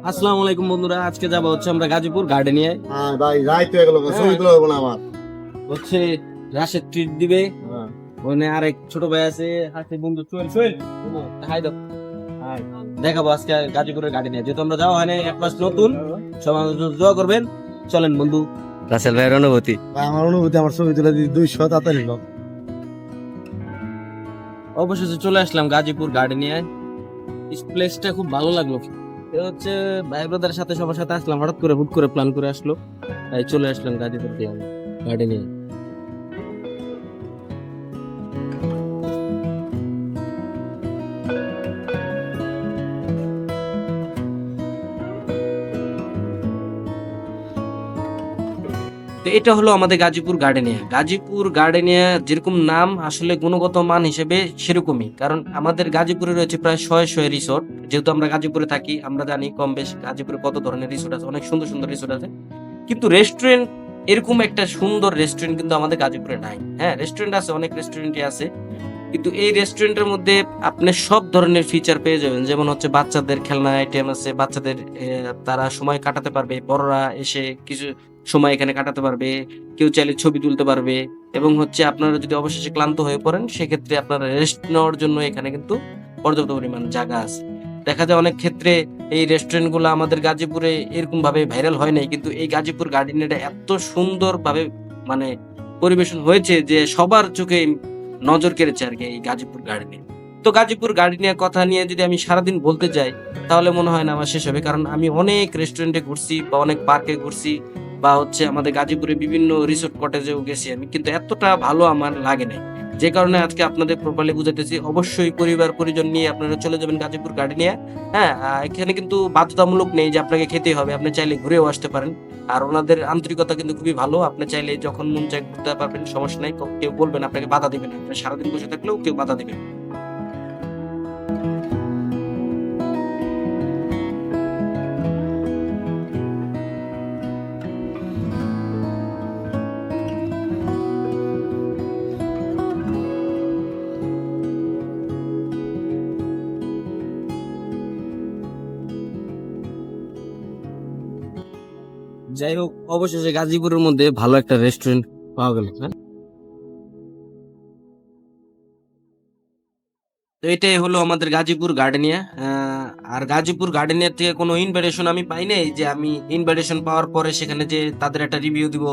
আসসালামু আলাইকুম বন্ধুরা আজকে যাব হচ্ছে আমরা গাজীপুর গার্ডেনিয়ায় হ্যাঁ ভাই রাইত হয়ে গেল হ্যাঁ। ছবি তোলা হবে না আমার। হচ্ছে রাশের ট্রিট দিবে। হ্যাঁ। ওখানে আরেক ছোট ভাই আছে হাতে বন্ধু চুয়েল চুয়েল। হাই দাও। হাই। দেখাবো আজকে গাজীপুরের গার্ডেনিয়া যেহেতু আমরা যাওয়া হয় না এক মাস নতুন সব আমাদের জন্য দোয়া করবেন। চলেন বন্ধু। রাসেল ভাইয়ের অনুভূতি? ভাই, আমার অনুভূতি আমার ছবি তুলে দিই দুইশো তাড়াতাড়ি লোক অবশেষে চলে আসলাম গাজীপুর গার্ডেনিয়ায় প্লেসটা খুব ভালো লাগল। হচ্ছে, ভাই ব্রাদারের সাথে সবার সাথে আসলাম, হঠাৎ করে হুট করে প্ল্যান করে আসলো। তাই চলে আসলাম গাজীপুর গার্ডেনিয়ায় তো এটা হলো আমাদের গাজীপুর গার্ডেনিয়া। গাজীপুর গার্ডেনিয়া যেরকম নাম, আসলে গুণগত মান হিসেবে সেরকমই। কারণ আমাদের গাজীপুরে রয়েছে প্রায় শয়ে শয়ে রিসোর্ট। যেহেতু আমরা গাজীপুরে থাকি, আমরা জানি কম বেশ গাজীপুরে কত ধরনের রিসোর্ট আছে, অনেক সুন্দর সুন্দর রিসোর্ট আছে। কিন্তু রেস্টুরেন্ট, এরকম একটা সুন্দর রেস্টুরেন্ট কিন্তু আমাদের গাজীপুরে নাই। হ্যাঁ রেস্টুরেন্ট আছে, অনেক রেস্টুরেন্টই আছে। কিন্তু এই রেস্টুরেন্টের মধ্যে আপনি সব ধরনের ফিচার পেয়ে যাবেন। যেমন হচ্ছে বাচ্চাদের খেলনা আইটেম আছে, বাচ্চাদের তারা সময় কাটাতে পারবে, বড়রা এসে কিছু সময় এখানে কাটাতে পারবে, কেউ চাইলে ছবি তুলতে পারবে এবং হচ্ছে আপনারা যদি অবশেষে ক্লান্ত হয়ে পড়েন, সেক্ষেত্রে আপনারা রেস্ট নেওয়ার জন্য এখানে কিন্তু পর্যাপ্ত পরিমাণ জায়গা আছে। দেখা যায় অনেক ক্ষেত্রে এই রেস্টুরেন্টগুলো আমাদের গাজীপুরে এরকম ভাবে ভাইরাল হয় নাই, কিন্তু এই গাজীপুর গার্ডেনটা এত সুন্দর ভাবে মানে পরিবেশন হয়েছে যে সবার চোখে নজর কেড়েছে আর কি এই গাজীপুর গার্ডেনে তো গাজীপুর গার্ডেনের কথা নিয়ে যদি আমি সারাদিন বলতে যাই, তাহলে মনে হয় না আমার শেষ হবে। কারণ আমি অনেক রেস্টুরেন্টে ঘুরছি বা অনেক পার্কে ঘুরছি বা হচ্ছে আমাদের গাজীপুরে বিভিন্ন রিসোর্ট কটেজেও গেছি আমি। কিন্তু এতটা ভালো আমার লাগে নাই। যে কারণে আজকে আপনাদের প্রপারলি বুঝাইতেছি, অবশ্যই পরিবার পরিজন নিয়ে আপনারা চলে যাবেন গাজীপুর গার্ডেনিয়া হ্যাঁ এখানে কিন্তু বাধ্যতামূলক নেই যে আপনাকে খেতেই হবে, আপনি চাইলে ঘুরেও আসতে পারেন। আর ওনাদের আন্তরিকতা কিন্তু খুবই ভালো। আপনি চাইলে যখন মন চাই ঘুরতে পারবেন, সমস্যা নাই, কেউ বলবেন আপনাকে বাধা দিবেন আপনি সারাদিন বসে থাকলেও কেউ বাধা দিবেন যাই হোক, অবশেষে গাজীপুরের মধ্যে ভালো একটা রেস্টুরেন্ট পাওয়া গেল হ্যাঁ? তো এটাই হলো আমাদের গাজীপুর গার্ডেনিয়া আর গাজীপুর গার্ডেনিয়া থেকে কোনো ইনভাইটেশন আমি পাই নাই যে আমি ইনভাইটেশন পাওয়ার পরে সেখানে যে তাদের একটা রিভিউ দিব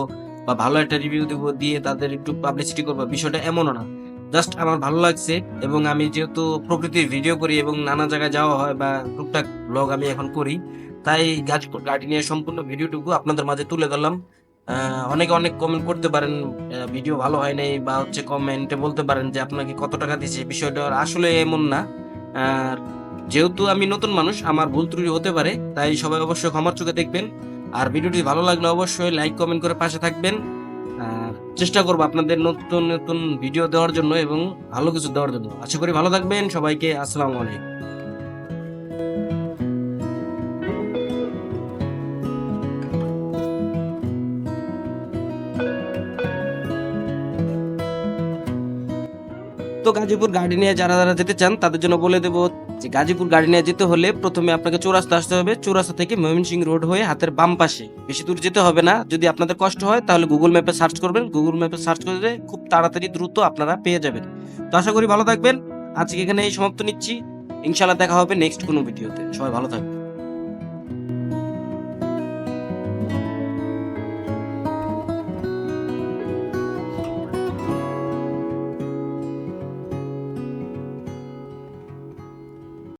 বা ভালো একটা রিভিউ দিব দিয়ে তাদের একটু পাবলিসিটি করব, বিষয়টা এমনও না। জাস্ট আমার ভালো লাগছে এবং আমি যেহেতু প্রকৃতির ভিডিও করি এবং নানা জায়গায় যাওয়া হয় বা টুকটাক ব্লগ আমি এখন করি তাই গাজীপুর গার্ডেনিয়ার সম্পূর্ণ ভিডিওটুকু আপনাদের মাঝে তুলে ধরলাম। অনেকে অনেক কমেন্ট করতে পারেন ভিডিও ভালো হয় নাই বা হচ্ছে কমেন্টে বলতে পারেন যে আপনাকে কত টাকা দিয়েছে, বিষয়টা আসলে এমন না। যেহেতু আমি নতুন মানুষ, আমার ভুল ত্রুটি হতে পারে, তাই সবাই অবশ্যই ক্ষমার চোখে দেখবেন। আর ভিডিওটি ভালো লাগলে অবশ্যই লাইক কমেন্ট করে পাশে থাকবেন। চেষ্টা করব আপনাদের নতুন নতুন ভিডিও দেওয়ার জন্য এবং ভালো কিছু দেওয়ার জন্য। আশা করি ভালো থাকবেন। সবাইকে আসসালামু আলাইকুম। তো গাজীপুর গার্ডেনিয়া যারা যারা যেতে চান, তাদের জন্য বলে দেবো যে গাজীপুর গার্ডেনিয়া যেতে হলে প্রথমে আপনাকে চৌরাস্তা আসতে হবে। চৌরাস্তা থেকে ময়মনসিংহ রোড হয়ে হাতের বাম পাশে। বেশি দূর যেতে হবে না। যদি আপনাদের কষ্ট হয়, তাহলে গুগল ম্যাপে সার্চ করবেন। গুগল ম্যাপে সার্চ করলে খুব তাড়াতাড়ি দ্রুত আপনারা পেয়ে যাবেন। তো আশা করি ভালো থাকবেন। আজকে এখানে এই সমাপ্ত নিচ্ছি। ইনশাল্লাহ দেখা হবে নেক্সট কোনো ভিডিওতে সবাই ভালো থাকবেন।